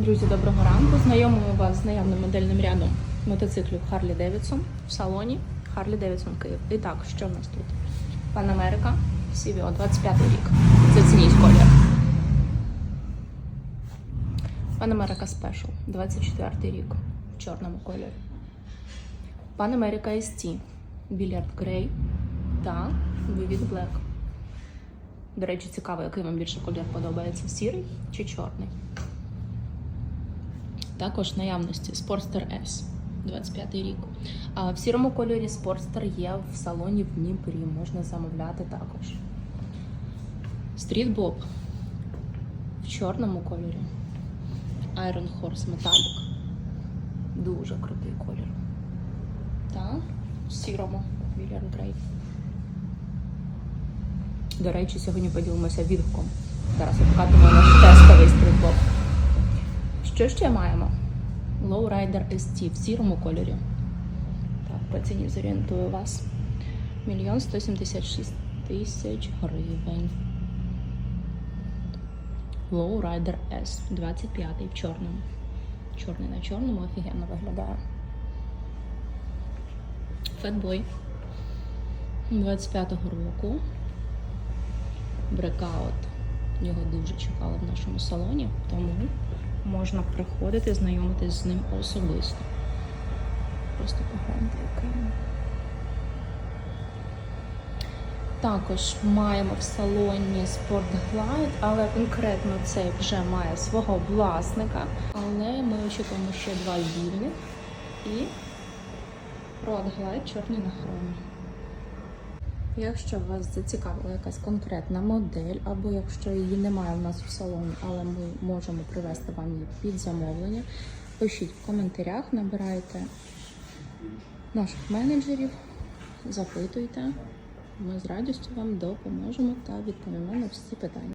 Друзі, доброго ранку. Знайомимо вас з наявним модельним рядом мотоциклів Harley Davidson в салоні Harley Davidson Київ. І так, що в нас тут? Пан Америка, CVO, 25 рік. Зацініть колір. Пан Америка Special, 24 рік в чорному кольорі. Пан Америка ST, Білярд Грей та Vivid Black. До речі, цікаво, який вам більше колір подобається: сірий чи чорний. Також наявності Sportster S 25 рік. В сірому кольорі Sportster є в салоні в Дніпрі. Можна замовляти також. Street Bob в чорному кольорі. Iron Horse Metallic. Дуже крутий колір. Та сірому William Grey. До речі, сьогодні поділимося відгуком. Зараз обкатимо наш тестовий стрітбок. Що ще маємо? Lowrider ST в сірому кольорі. Так, по ціні зорієнтую вас. Мільйон 176 тисяч гривень. Lowrider S 25 в чорному. Чорний на чорному офігенно виглядає. Fatboy 25-го року. Breakout. Його дуже чекали в нашому салоні, тому можна приходити, знайомитись з ним особисто. Просто погляньте, який. Також маємо в салоні Glide, але конкретно цей вже має свого власника. Але ми очікуємо ще два вільних і Road Glide чорний на хромі. Якщо вас зацікавила якась конкретна модель, або якщо її немає у нас в салоні, але ми можемо привезти вам її під замовлення, пишіть в коментарях, набирайте наших менеджерів, запитуйте. Ми з радістю вам допоможемо та відповімо на всі питання.